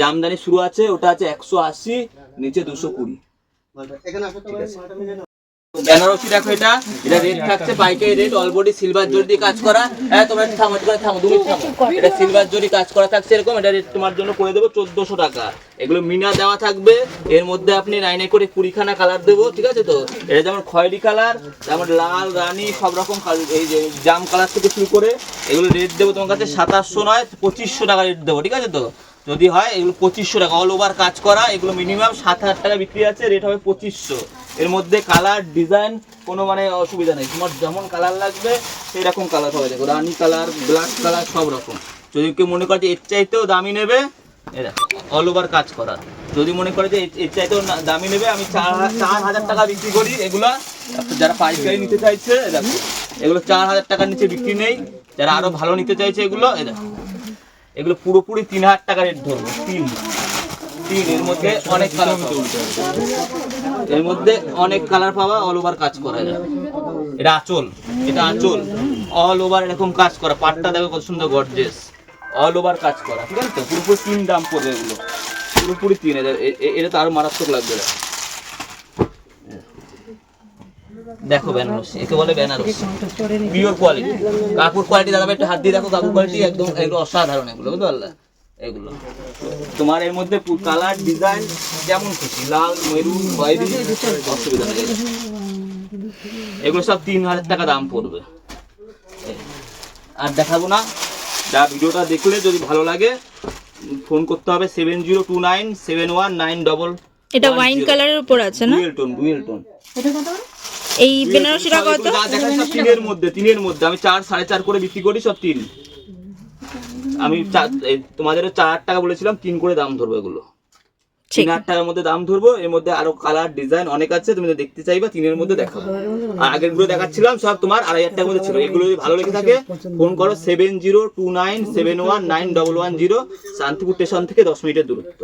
জামদানি শুরু আছে, ওটা আছে একশো আশি, নিচে দুশো কুড়ি। বেনারসি দেখো এটা এটা রেট থাকছে, পাইকারি রেট অলবডি সিলভার জরি দিয়ে কাজ করা। হ্যাঁ তোমরা থামো একটু থামো, দু থামো। এটা সিলভার জরি কাজ করা থাকছে এরকম, এটা রেট তোমার জন্য করে দেবো চোদ্দশো টাকা। এগুলো মিনা দেওয়া থাকবে, এর মধ্যে আপনি নাইনে করে কুড়িখানা কালার দেবো, ঠিক আছে তো? এটা যেমন খয়েরি কালার যেমন লাল, রানি, সব রকম এই যে জাম কালার থেকে শুরু করে, এগুলো রেট দেবো তোমার কাছে সাতাশশো নয়, পঁচিশশো টাকা রেট দেবো, ঠিক আছে তো? যদি হয়, এগুলো পঁচিশশো টাকা অল ওভার কাজ করা, এগুলো মিনিমাম সাত হাজার টাকা বিক্রি আছে রেট হবে পঁচিশশো। এর মধ্যে কালার ডিজাইন কোনো মানে অসুবিধা নেই। তোমার যেমন কালার লাগবে সেই রকম কালার পাবে। দেখো, রানি কালার ব্ল্যাক কালার সব রকম। যদি কেউ মনে করে যে এর চাইতেও দামি নেবে এ দেখো অল ওভার কাজ করা। যদি মনে করে যে এর- এর চাইতেও দামি নেবে, আমি চার চার হাজার টাকা বিক্রি করি এগুলো। যারা পাইকারি নিতে চাইছে এগুলো চার হাজার টাকার নিচে বিক্রি নেই। যারা আরও ভালো নিতে চাইছে এগুলো এ এগুলো পুরোপুরি তিন হাজার টাকা রেট ধরবো। তিন। তিন, এর মধ্যে অনেক কালারের মধ্যে অনেক কালার পাওয়া অল ওভার কাজ করা যায়। এটা আঁচল। এটা আঁচল। অল ওভার এরকম কাজ করা। পাটটা দেখো কত সুন্দর গর্জেস অল ওভার কাজ করা। ঠিক আছে তো? পুরোপুরি তিন দাম পড়বে এগুলো। পুরোপুরি তিন। হাজার এটা তো আরও মারাত্মক লাগবে। দেখো। বেনারস একে বলে বেনারস। পিওর কোয়ালিটি কাপড় কোয়ালিটি দাদা একটু হাত দিয়ে দেখো কাপড় কোয়ালিটি একদম এগুলো অসাধারণ এগুলো বুঝতে পারলে? এগুলো। তোমার এর মধ্যে কালার ডিজাইন যেমন খুশি লাল মেরুন খয়েরি অসুবিধা নেই। এগুলো সব তিন হাজার টাকা দাম পড়বে। আর দেখাবো না যা ভিডিওটা দেখলে যদি ভালো লাগে ফোন করতে হবে seven zero two nine seven one nine double এটা ওয়াইন কালারের উপর আছে না? ডুয়েল টোন ডুয়েল টোন এই বেনারসিটা কত তিনের মধ্যে তিনের মধ্যে। আমি চার সাড়ে চার করে বিক্রি করি সব তিন। আমি তোমাদের চার টাকা বলেছিলাম তিন করে দাম ধরবো এগুলো। তিন হাজার টাকার মধ্যে দাম ধরবো এর মধ্যে আরও কালার ডিজাইন অনেক আছে তুমি যদি দেখতে চাইবা তিনের মধ্যে দেখাবো। আর আগেরগুলো দেখাচ্ছিলাম সব তোমার আড়াই হাজার টাকার মধ্যে ছিল। এগুলো যদি ভালো লেগে থাকে ফোন করো seven zero two nine seven one nine double one zero Shantipur station থেকে দশ মিনিটের দূরত্ব।